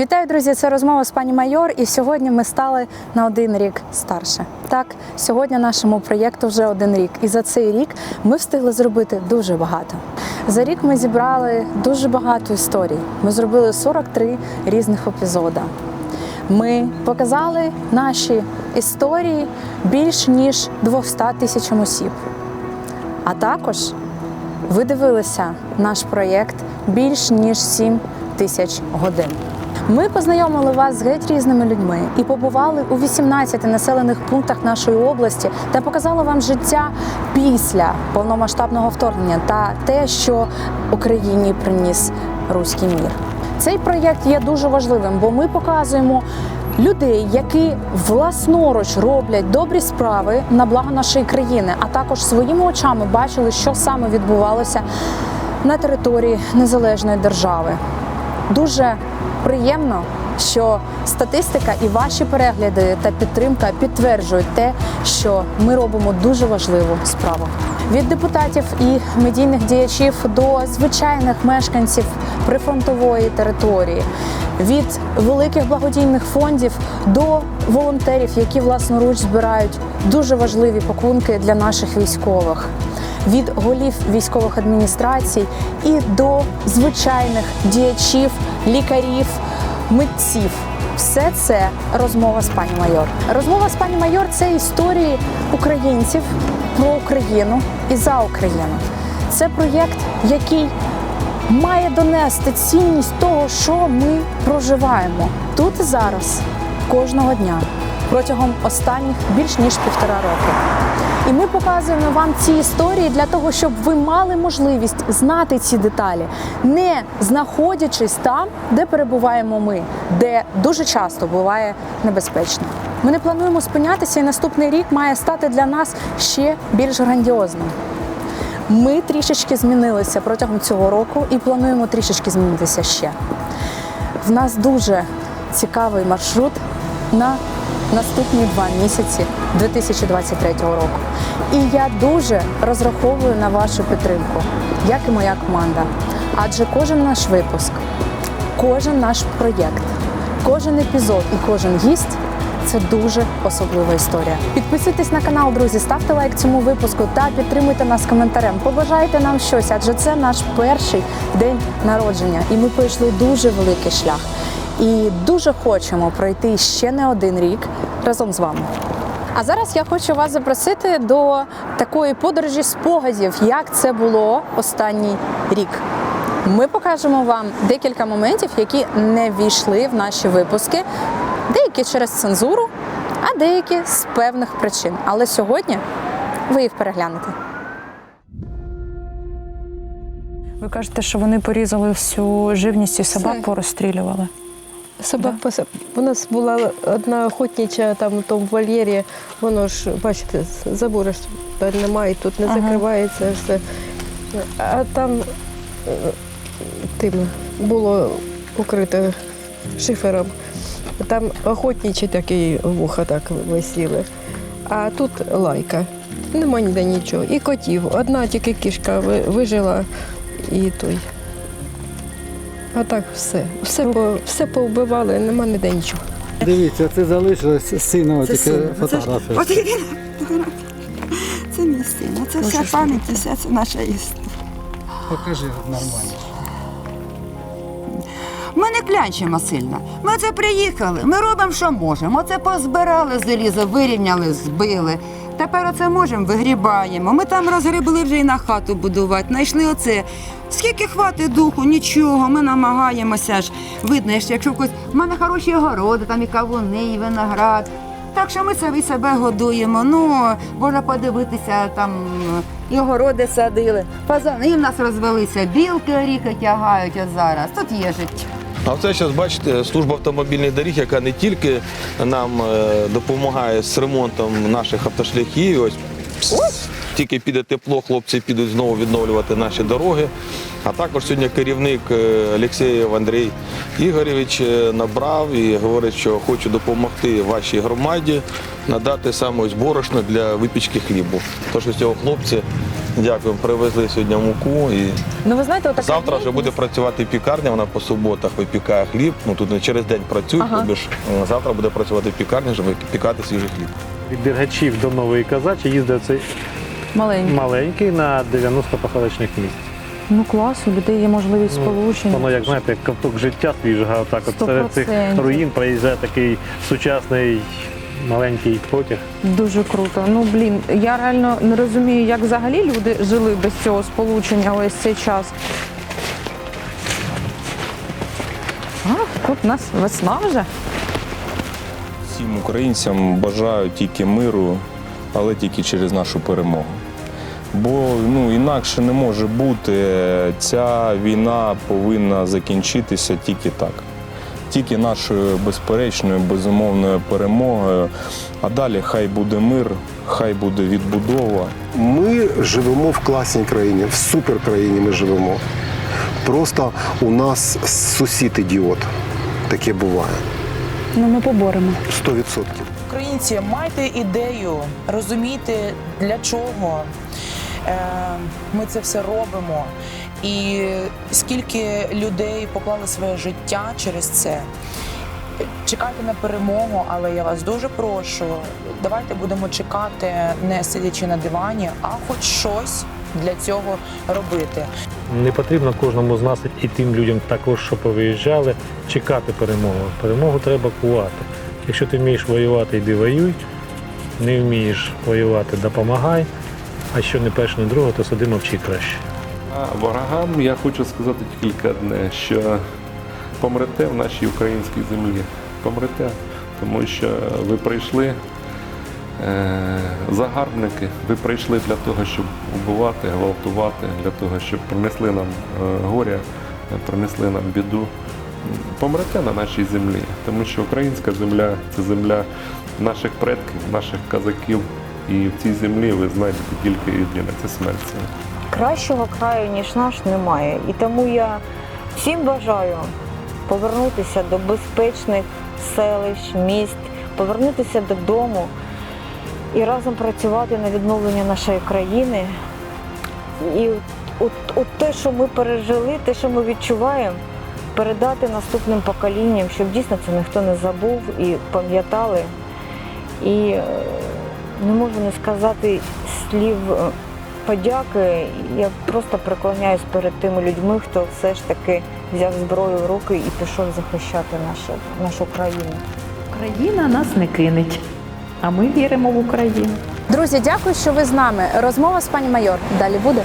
Вітаю, друзі! Це розмова з пані майор. І сьогодні ми стали на один рік старше. Так, сьогодні нашому проєкту вже один рік. І за цей рік ми встигли зробити дуже багато. За рік ми зібрали дуже багато історій. Ми зробили 43 різних епізода. Ми показали наші історії більш ніж 200 тисячам осіб. А також ви дивилися наш проєкт більш ніж 7 тисяч годин. Ми познайомили вас з геть різними людьми і побували у 18 населених пунктах нашої області та показали вам життя після повномасштабного вторгнення та те, що Україні приніс руський мір. Цей проєкт є дуже важливим, бо ми показуємо людей, які власноруч роблять добрі справи на благо нашої країни, а також своїми очами бачили, що саме відбувалося на території незалежної держави. Дуже приємно, що статистика і ваші перегляди та підтримка підтверджують те, що ми робимо дуже важливу справу. Від депутатів і медійних діячів до звичайних мешканців прифронтової території, від великих благодійних фондів до волонтерів, які власноруч збирають дуже важливі пакунки для наших військових від голів військових адміністрацій і до звичайних діячів, лікарів, митців. Все це розмова з пані майор. Розмова з пані майор це історії українців про Україну і за Україну. Це проєкт, який має донести цінність того, що ми проживаємо тут і зараз, кожного дня, протягом останніх більш ніж півтора року. І ми показуємо вам ці історії для того, щоб ви мали можливість знати ці деталі, не знаходячись там, де перебуваємо ми, де дуже часто буває небезпечно. Ми не плануємо спинятися, і наступний рік має стати для нас ще більш грандіозним. Ми трішечки змінилися протягом цього року і плануємо трішечки змінитися ще. В нас дуже цікавий маршрут на наступні два місяці 2023 року. І я дуже розраховую на вашу підтримку, як і моя команда. Адже кожен наш випуск, кожен наш проєкт, кожен епізод і кожен гість це дуже особлива історія. Підписуйтесь на канал, друзі, ставте лайк цьому випуску та підтримуйте нас коментарем. Побажайте нам щось, адже це наш перший день народження, і ми пройшли дуже великий шлях. І дуже хочемо пройти ще не один рік разом з вами. А зараз я хочу вас запросити до такої подорожі спогадів, як це було останній рік. Ми покажемо вам декілька моментів, які не війшли в наші випуски, деякі через цензуру, а деякі з певних причин. Але сьогодні ви їх переглянете. Ви кажете, що вони порізали всю живність і собак порозстрілювали. Собак паса. У нас була одна охотнича там у тому вольєрі, воно ж, бачите, забору ж немає, тут не Ага. закривається все. А там е, тим було укрите шифером. Там охотничі такі вуха так висіли. А тут лайка. Нема ніде нічого. І котів. Одна тільки кішка вижила і той. А так все. Все, по, все повбивали, нема ніде нічого. Дивіться, це залишилось синова Це тільки фотографія. Це мій син. Це вся пам'ять, і вся це наша історія. Покажи нормально. Ми не клянчимо сильно. Ми це приїхали. Ми робимо, що можемо. Оце позбирали залізо, вирівняли, збили. Тепер оце можемо, вигрібаємо. Ми там розгребли вже і на хату будувати. Знайшли оце. Скільки хватить духу, нічого. Ми намагаємося ж. Видно, що якщо в когось. У мене хороші огороди, там і кавуни, і виноград. Так що ми собі себе годуємо. Ну, можна подивитися, там і огороди садили. Фазани в нас розвелися, білки оріхи тягають от зараз. Тут є життя. А це зараз бачите служба автомобільних доріг, яка не тільки нам е, допомагає з ремонтом наших автошляхів. Ось тільки піде тепло, хлопці підуть знову відновлювати наші дороги. А також сьогодні керівник е, Олексєєв Андрій Ігоревич е, набрав і говорить, що хочу допомогти вашій громаді надати саме ось борошно для випічки хлібу. Тож ось цього хлопці Дякую. Привезли сьогодні муку і Ну ви знаєте, отака завтра вже буде працювати пікарня. Вона по суботах випікає хліб. Ну тут не через день працюють, Ага. тобі ж завтра буде працювати пікарня, щоб пікати свіжий хліб. Від Дергачів до Нової Казачі їздив цей Маленькі. маленький на 90 посадочних місць. Ну клас, у людей є можливість Ну, сполучення. Воно, як знаєте, як ковток життя свіжого, отак от серед цих руїн проїжджає такий сучасний маленький потяг. Дуже круто. Ну блін, я реально не розумію, як взагалі люди жили без цього сполучення весь цей час. А, тут у нас весна вже. Всім українцям бажаю тільки миру, але тільки через нашу перемогу. Бо ну, інакше не може бути. Ця війна повинна закінчитися тільки так. Тільки нашою безперечною, безумовною перемогою. А далі хай буде мир, хай буде відбудова. Ми живемо в класній країні, в суперкраїні ми живемо. Просто у нас сусід ідіот. Таке буває. Ну ми поборемо. 100%. Українці, майте ідею, розумійте для чого е, ми це все робимо, і скільки людей поклали своє життя через це. Чекайте на перемогу, але я вас дуже прошу. Давайте будемо чекати, не сидячи на дивані, а хоч щось для цього робити. Не потрібно кожному з нас і тим людям також, що повиїжджали, чекати перемогу. Перемогу треба кувати. Якщо ти вмієш воювати, йди воюй. Не вмієш воювати, допомагай. А що не перше, не друге, то сиди мовчи краще. Ворогам я хочу сказати тільки одне, що помрете в нашій українській землі. Помрете, тому що ви прийшли е, загарбники, ви прийшли для того, щоб вбивати, гвалтувати, для того, щоб принесли нам е, горя, е, принесли нам біду. Помрете на нашій землі, тому що українська земля це земля наших предків, наших казаків. І в цій землі ви знайдете тільки єдине це смерть. Кращого краю, ніж наш, немає. І тому я всім бажаю повернутися до безпечних селищ, міст, повернутися додому і разом працювати на відновлення нашої країни. І от, от те, що ми пережили, те, що ми відчуваємо, передати наступним поколінням, щоб дійсно це ніхто не забув і пам'ятали. І е, не можу не сказати слів е, подяки. Я просто преклоняюсь перед тими людьми, хто все ж таки взяв зброю в руки і пішов захищати нашу, нашу країну. Україна нас не кинеть, а ми віримо в Україну. Друзі, дякую, що ви з нами. Розмова з пані майор. Далі буде.